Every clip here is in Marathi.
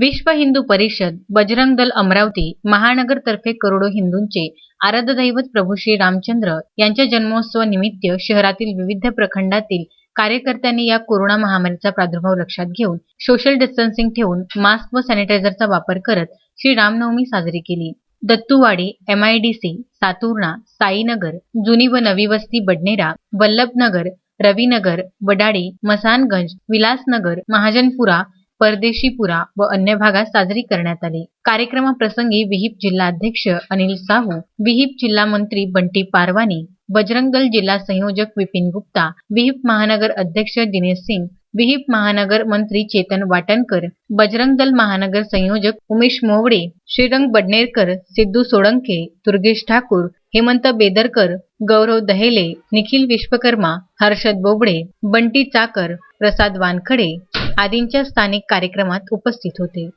विश्व हिंदू परिषद बजरंग दल अमरावती महानगरतर्फे करोडो हिंदूंचे आराधदैवत प्रभू श्री रामचंद्र यांच्या जन्मोत्सव निमित्त शहरातील विविध प्रखंडातील कार्यकर्त्यांनी या कोरोना महामारीचा प्रादुर्भाव लक्षात घेऊन सोशल डिस्टन्सिंग ठेवून मास्क व सॅनिटायझरचा वापर करत श्री रामनवमी साजरी केली. दत्तूवाडी एमआयडीसी सातुर्णा साईनगर जुनी व नवी वस्ती बडनेरा वल्लभनगर रविनगर वडाळी मसानगंज विलासनगर महाजनपुरा परदेशीपुरा व अन्य भागात साजरी करण्यात आली. कार्यक्रमाप्रसंगी विहिप जिल्हाध्यक्ष अनिल साहू विहिप जिल्हा मंत्री बंटी पारवानी बजरंगल जिल्हा संयोजक विपिन गुप्ता विहिप महानगर अध्यक्ष दिनेश सिंग विहिप महानगर मंत्री चेतन वाटणकर बजरंग दल महानगर संयोजक उमेश मोवडे श्रीरंग बडनेरकर सिद्धू सोळंके दुर्गेश ठाकूर हेमंत बेदरकर गौरव दहेले निखिल विश्वकर्मा हर्षद बोबडे बंटी चाकर प्रसाद वानखडे आदींच्या स्थानिक कार्यक्रमात उपस्थित होते.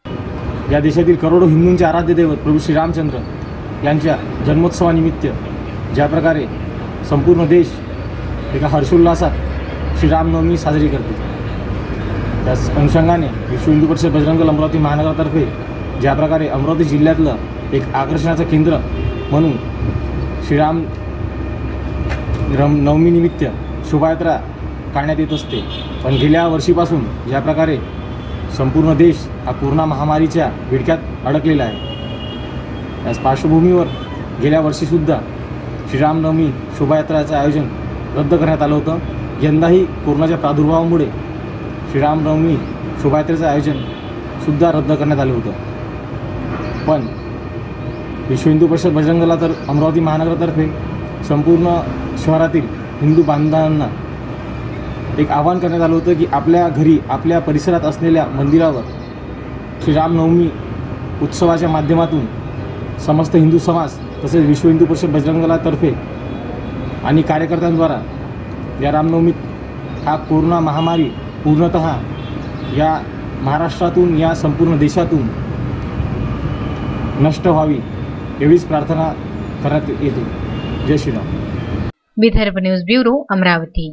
या देशातील करोडो हिंदूंचे आराध्य दैवत प्रभू श्रीरामचंद्र यांच्या जन्मोत्सवानिमित्त ज्या प्रकारे संपूर्ण देश एका हर्षोल्लासात श्रीरामनवमी साजरी करते त्याच अनुषंगाने विश्व हिंदू परिषद बजरंग अमरावती महानगरातर्फे ज्या प्रकारे अमरावती जिल्ह्यातलं एक आकर्षणाचं केंद्र म्हणून श्रीराम रम नवमीनिमित्त शोभायात्रा काढण्यात येत असते. पण गेल्या वर्षीपासून ज्या प्रकारे संपूर्ण देश हा कोरोना महामारीच्या विडक्यात अडकलेला आहे याच पार्श्वभूमीवर गेल्या वर्षीसुद्धा श्रीरामनवमी शोभायात्राचं आयोजन रद्द करण्यात आलं होतं. यंदाही कोरोनाच्या प्रादुर्भावामुळे श्रीरामनवमी शोभायात्रेचं आयोजन सुद्धा रद्द करण्यात आलं होतं. पण विश्व हिंदू परिषद बजरंग दला तर अमरावती महानगरातर्फे संपूर्ण शहरातील हिंदू बांधवांना एक आवाहन करण्यात आलं होतं की आपल्या घरी आपल्या परिसरात असलेल्या मंदिरावर श्रीरामनवमी उत्सवाच्या माध्यमातून समस्त हिंदू समाज तसेच विश्व हिंदू परिषद बजरंग दलातर्फे आणि कार्यकर्त्यांद्वारा या रामनवमीत हा कोरोना महामारी पूर्णत या महाराष्ट्रातून या संपूर्ण देशातून नष्ट व्हावी एवढीच प्रार्थना करण्यात येते. जय Shriram. Vidarbha news bureau Amravati.